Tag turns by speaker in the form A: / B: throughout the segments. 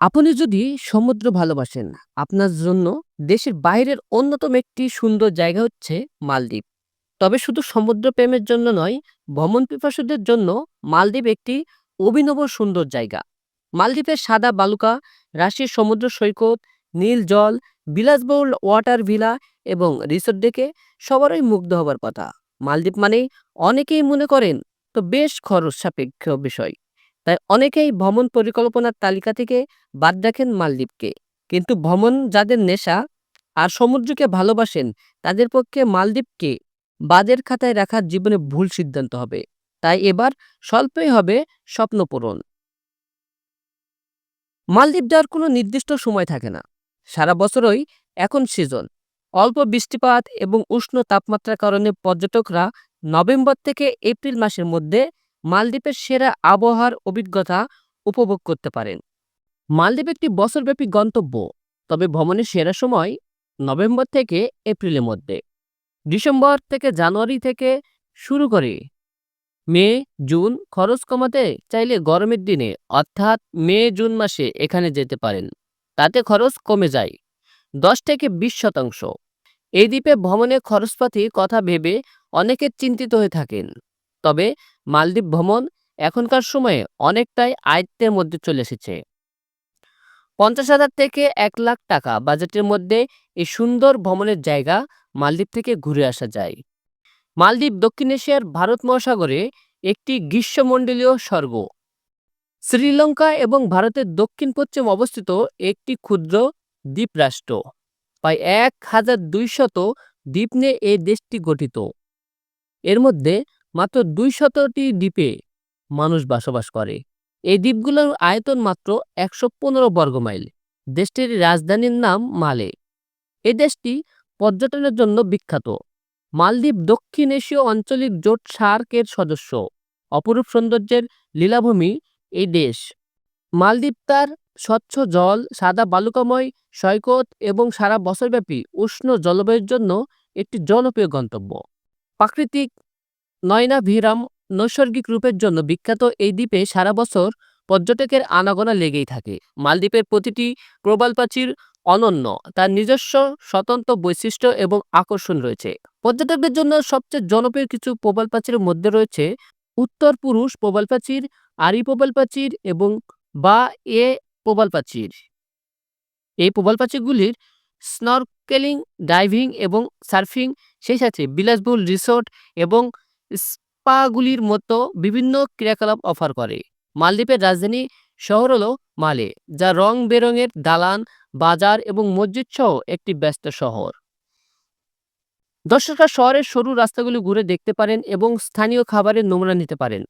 A: আপনি যদি সমুদ্র ভালোবাসেন, আপনার জন্য দেশের বাইরের অন্যতম একটি সুন্দর জায়গা হচ্ছে মালদ্বীপ। তবে শুধু সমুদ্র প্রেমের জন্য নয়, ভ্রমণ পিপাসুদের জন্য মালদ্বীপ একটি অভিনব সুন্দর জায়গা। মালদ্বীপের সাদা বালুকা, রাশির সমুদ্র সৈকত, নীল জল, বিলাসবহুল ওয়াটার ভিলা এবং রিসোর্ট দেখে সবারই মুগ্ধ হবার কথা। মালদ্বীপ মানেই অনেকেই মনে করেন তো বেশ খরচ সাপেক্ষ বিষয়। তাই অনেকেই ভ্রমণ পরিকল্পনার তালিকা থেকে বাদ রাখেন মালদ্বীপকে। কিন্তু ভ্রমণ যাদের নেশা আর সমুদ্রকে ভালোবাসেন, তাদের পক্ষে মালদ্বীপকে বাদের খাতায় রাখার জীবনে ভুল সিদ্ধান্ত হবে। তাই এবার স্বল্পই হবে স্বপ্ন পূরণ। মালদ্বীপ যাওয়ার কোনো নির্দিষ্ট সময় থাকে না। সারা বছরই এখন সিজন। অল্প বৃষ্টিপাত এবং উষ্ণ তাপমাত্রার কারণে পর্যটকরা নভেম্বর থেকে এপ্রিল মাসের মধ্যে মালদ্বীপের সেরা আবহাওয়ার অভিজ্ঞতা উপভোগ করতে পারেন। মালদ্বীপ একটি বছরব্যাপী গন্তব্য, তবে ভ্রমণের সেরা সময় নভেম্বর থেকে এপ্রিলের মধ্যে। ডিসেম্বর থেকে জানুয়ারি থেকে শুরু করে মে, জুন খরচ কমাতে চাইলে গরমের দিনে অর্থাৎ মে, জুন মাসে এখানে যেতে পারেন। তাতে খরচ কমে যায় দশ থেকে বিশ শতাংশ। এই দ্বীপে ভ্রমণের খরচপাতির কথা ভেবে অনেকে চিন্তিত হয়ে থাকেন। তবে মালদ্বীপ ভ্রমণ এখনকার সময়ে অনেকটাই আয়ত্তের মধ্যে চলে এসেছে। পঞ্চাশ হাজার থেকে এক লাখ টাকা বাজেটের মধ্যে এই সুন্দর ভ্রমণের জায়গা মালদ্বীপ থেকে ঘুরে আসা যায়। মালদ্বীপ দক্ষিণ এশিয়ার ভারত মহাসাগরে একটি গ্রীষ্মমণ্ডলীয় স্বর্গ। শ্রীলঙ্কা এবং ভারতের দক্ষিণ-পশ্চিম অবস্থিত একটি ক্ষুদ্র দ্বীপরাষ্ট্র। প্রায় এক হাজার দুইশত দ্বীপ নিয়ে এই দেশটি গঠিত। এর মধ্যে মাত্র দুইশতটি দ্বীপে মানুষ বসবাস করে। এই দ্বীপগুলোর আয়তন মাত্র একশো পনেরো বর্গমাইল। দেশটির রাজধানীর নাম মালে। এ দেশটি পর্যটনের জন্য বিখ্যাত। মালদ্বীপ দক্ষিণ এশীয় আঞ্চলিক জোট সার্ক এর সদস্য। অপরূপ সৌন্দর্যের লীলাভূমি এই দেশ। মালদ্বীপ তার স্বচ্ছ জল, সাদা বালুকাময় সৈকত এবং সারা বছরব্যাপী উষ্ণ জলবায়ুর জন্য একটি জনপ্রিয় গন্তব্য। প্রাকৃতিক নয়নাভিরাম নৈসর্গিক রূপের জন্য বিখ্যাত এই দ্বীপে সারা বছর পর্যটকের আনাগোনা লেগেই থাকে। মালদ্বীপের প্রতিটি প্রবালপ্রাচীর অনন্য, তার নিজস্ব স্বতন্ত্র বৈশিষ্ট্য এবং আকর্ষণ রয়েছে। পর্যটকদের জন্য সবচেয়ে জনপ্রিয় কিছু প্রবালপ্রাচীরের মধ্যে রয়েছে উত্তর পুরুষ প্রবালপ্রাচীর, আরি প্রবালপ্রাচীর এবং বা এ প্রবালপ্রাচীর। এই প্রবালপ্রাচীরগুলির স্নরকেলিং, ডাইভিং এবং সার্ফিং, সেই সাথে বিলাসবহুল রিসোর্ট এবং স্পাগুলির মতো বিভিন্ন ক্রিয়াকলাপ অফার করে। মালদ্বীপের রাজধানী শহর হল মালে, যা রং-বেরঙের দালান, বাজার এবং মসজিদ সহ একটি ব্যস্ত শহর। দর্শকরা শহরের সরু রাস্তাগুলি ঘুরে দেখতে পারেন এবং স্থানীয় খাবারের নমুনা নিতে পারেন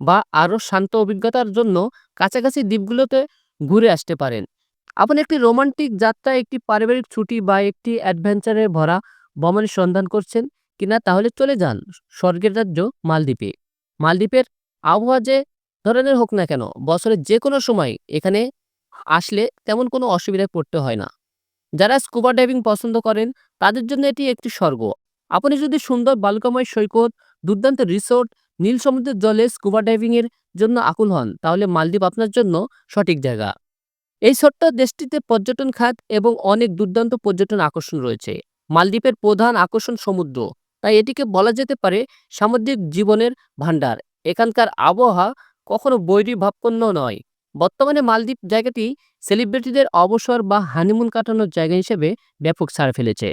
A: বা আরও শান্ত অভিজ্ঞতার জন্য কাছাকাছি দ্বীপগুলোতে ঘুরে আসতে পারেন। আপনি একটি রোমান্টিক যাত্রা, একটি পারিবারিক ছুটি বা একটি অ্যাডভেঞ্চারে ভরা ভ্রমণের সন্ধান করছেন কিনা তাহলে চলে যান স্বর্গের রাজ্য মালদ্বীপে। মালদ্বীপের আবহাওয়া যে ধরনের হোক না কেন বছরের যে কোনো সময় এখানে আসলে তেমন কোনো অসুবিধায় পড়তে হয় না। যারা স্কুবা ডাইভিং পছন্দ করেন তাদের জন্য এটি একটি স্বর্গ। আপনি যদি সুন্দর বালুকাময় সৈকত, দুর্দান্ত রিসোর্ট, নীল সমুদ্রের জলে স্কুবা ডাইভিংয়ের জন্য আকুল হন তাহলে মালদ্বীপ আপনার জন্য সঠিক জায়গা। এই ছোট্ট দেশটিতে পর্যটন খাত এবং অনেক দুর্দান্ত পর্যটন আকর্ষণ রয়েছে। মালদ্বীপের প্রধান আকর্ষণ সমুদ্র, তাই এটিকে বলা যেতে পারে সামুদ্রিক জীবনের ভাণ্ডার এখানকার আবহাওয়া কখনো বৈরীভাবপূর্ণ নয়। বর্তমানে মালদ্বীপ জায়গাটি সেলিব্রিটিদের অবসর বা হানিমুন কাটানোর জায়গা হিসেবে ব্যাপক ছাড় ফেলেছে।